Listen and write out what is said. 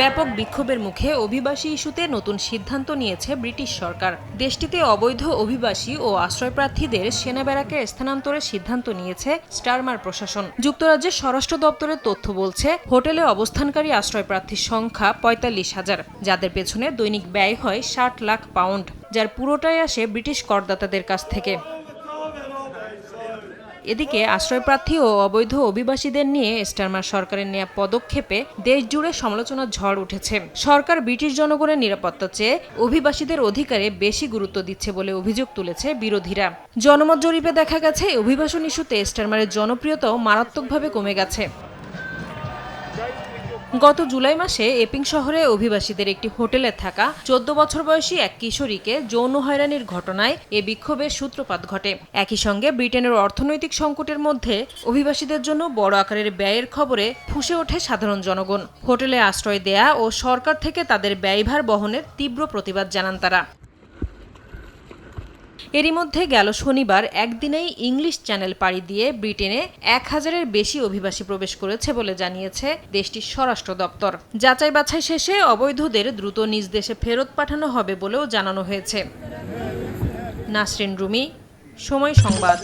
ব্যাপক বিক্ষোভের মুখে অভিবাসী ইস্যুতে নতুন সিদ্ধান্ত নিয়েছে ব্রিটিশ সরকার। দেশটিতে অবৈধ অভিবাসী ও আশ্রয়প্রার্থীদের সেনা ব্যারাকে স্থানান্তরের সিদ্ধান্ত নিয়েছে স্টারমার প্রশাসন। যুক্তরাজ্যের স্বরাষ্ট্র দপ্তরের তথ্য বলছে, হোটেলে অবস্থানকারী আশ্রয়প্রার্থীর সংখ্যা পঁয়তাল্লিশ হাজার, যাদের পেছনে দৈনিক ব্যয় হয় ষাট লাখ পাউন্ড, যার পুরোটাই আসে ব্রিটিশ করদাতাদের কাছ থেকে। এদিকে আশ্রয়প্রার্থী ও অবৈধ অভিবাসীদের নিয়ে স্টারমার সরকারের নেয়া পদক্ষেপে দেশ জুড়ে সমালোচনার ঝড় উঠেছে। সরকার ব্রিটিশ জনগণের নিরাপত্তা চেয়ে অভিবাসীদের অধিকারে বেশি গুরুত্ব দিচ্ছে বলে অভিযোগ তুলেছে বিরোধীরা। জনমত জরিপে দেখা গেছে, অভিবাসন ইস্যুতে স্টারমারের জনপ্রিয়তাও মারাত্মকভাবে কমে গেছে। গত জুলাই মাসে এপিং শহরে অভিবাসীদের একটি হোটেলে থাকা চোদ্দ বছর বয়সী এক কিশোরীকে যৌন হয়রানির ঘটনায় এ বিক্ষোভের সূত্রপাত ঘটে। একই সঙ্গে ব্রিটেনের অর্থনৈতিক সংকটের মধ্যে অভিবাসীদের জন্য বড় আকারের ব্যয়ের খবরে ফুসে ওঠে সাধারণ জনগণ। হোটেলে আশ্রয় দেয়া ও সরকার থেকে তাদের ব্যয়ভার বহনের তীব্র প্রতিবাদ জানান তারা। এরই মধ্যে গেল শনিবার একদিনেই ইংলিশ চ্যানেল পাড়ি দিয়ে ব্রিটেনে এক হাজারের বেশি অভিবাসী প্রবেশ করেছে বলে জানিয়েছে দেশটির স্বরাষ্ট্র দপ্তর। যাচাই বাছাই শেষে অবৈধদের দ্রুত নিজ দেশে ফেরত পাঠানো হবে বলেও জানানো হয়েছে। নাসরিন রুমি, সময় সংবাদ।